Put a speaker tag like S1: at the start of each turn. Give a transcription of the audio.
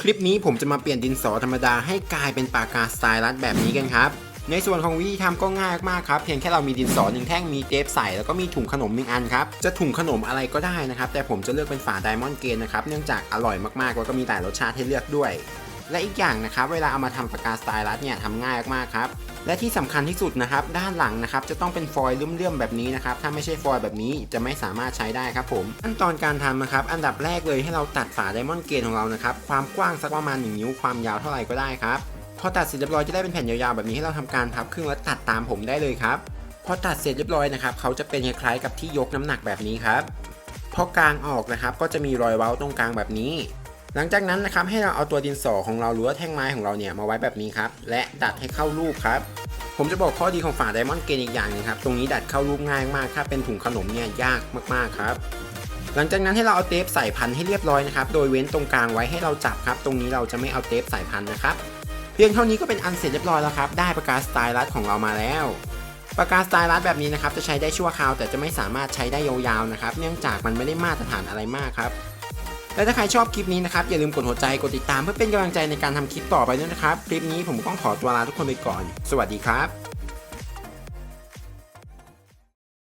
S1: คลิปนี้ผมจะมาเปลี่ยนดินสอธรรมดาให้กลายเป็นปากกาสไตลัสแบบนี้กันครับ ในส่วนของวิธีทำก็ง่ายมากครับ เพียงแค่เรามีดินสอหนึ่งแท่งมีเทปใส่แล้วก็มีถุงขนมหนึ่งอันครับ จะถุงขนมอะไรก็ได้นะครับ แต่ผมจะเลือกเป็นฝาไดมอนด์เกนนะครับ เนื่องจากอร่อยมากๆแล้วก็มีหลายรสชาติให้เลือกด้วย และอีกอย่างนะครับเวลาเอามาทำปากกาสไตลัสเนี่ยทำง่ายมากครับและที่สำคัญที่สุดนะครับ ด้านหลังนะครับจะต้องเป็นฟอยล์เลื่อมๆแบบนี้นะครับ ถ้าไม่ใช่ฟอยล์แบบนี้จะไม่สามารถใช้ได้ครับผมขั้นตอนการทำนะครับ อันดับแรกเลยให้เราตัดฝาไดมอนด์เกนของเรานะครับ ความกว้างสักประมาณ 1 นิ้วความยาวเท่าไหร่ก็ได้ครับ พอตัดเสร็จเรียบร้อยจะได้เป็นแผ่นยาวๆแบบนี้ให้เราทำการพับครึ่งแล้วตัดตามผมได้เลยครับ พอตัดเสร็จเรียบร้อยนะครับเขาจะเป็นคล้ายๆกับที่ยกน้ำหนักแบบนี้ครับ พอกลางออกนะครับก็จะมีรอยเว้าตรงกลางแบบนี้ หลังจากนั้นนะครับให้เราเอาตัวดินสอของเราหรือว่าแท่งไม้ของเราเนี่ยมาไว้แบบนี้ครับและดัดให้เข้ารูปครับ ผมจะบอกข้อดีของฝาไดมอนด์เกนอีกอย่างหนึงครับตรงนี้ดัดเข้ารูปง่ายมากถ้าเป็นถุงขนมเนี่ยยากมากๆครับ หลังจากนั้นให้เราเอาเทปใส่พันให้เรียบร้อยนะครับโดยเว้นตรงกลางไว้ให้เราจับครับ ตรงนี้เราจะไม่เอาเทปใส่พันนะครับเพียงเท่านี้ก็เป็นอันเสร็จเรียบร้อยแล้วครับได้ปากกาสไตลัสของเรามาแล้วปากกาสไตลัสแบบนี้นะครับจะใช้ได้ชั่วคราว แต่จะไม่สามารถใช้ได้ยาวๆนะครับเนื่องจากมันไม่ได้มาตรฐานอะไรมากครับ และถ้าใครชอบคลิปนี้นะครับอย่าลืมกดหัวใจกดติดตามเพื่อเป็นกำลังใจในการทำคลิปต่อไปด้วยนะครับ คลิปนี้ผมก้องขอตัวลาทุกคนไปก่อน สวัสดีครับ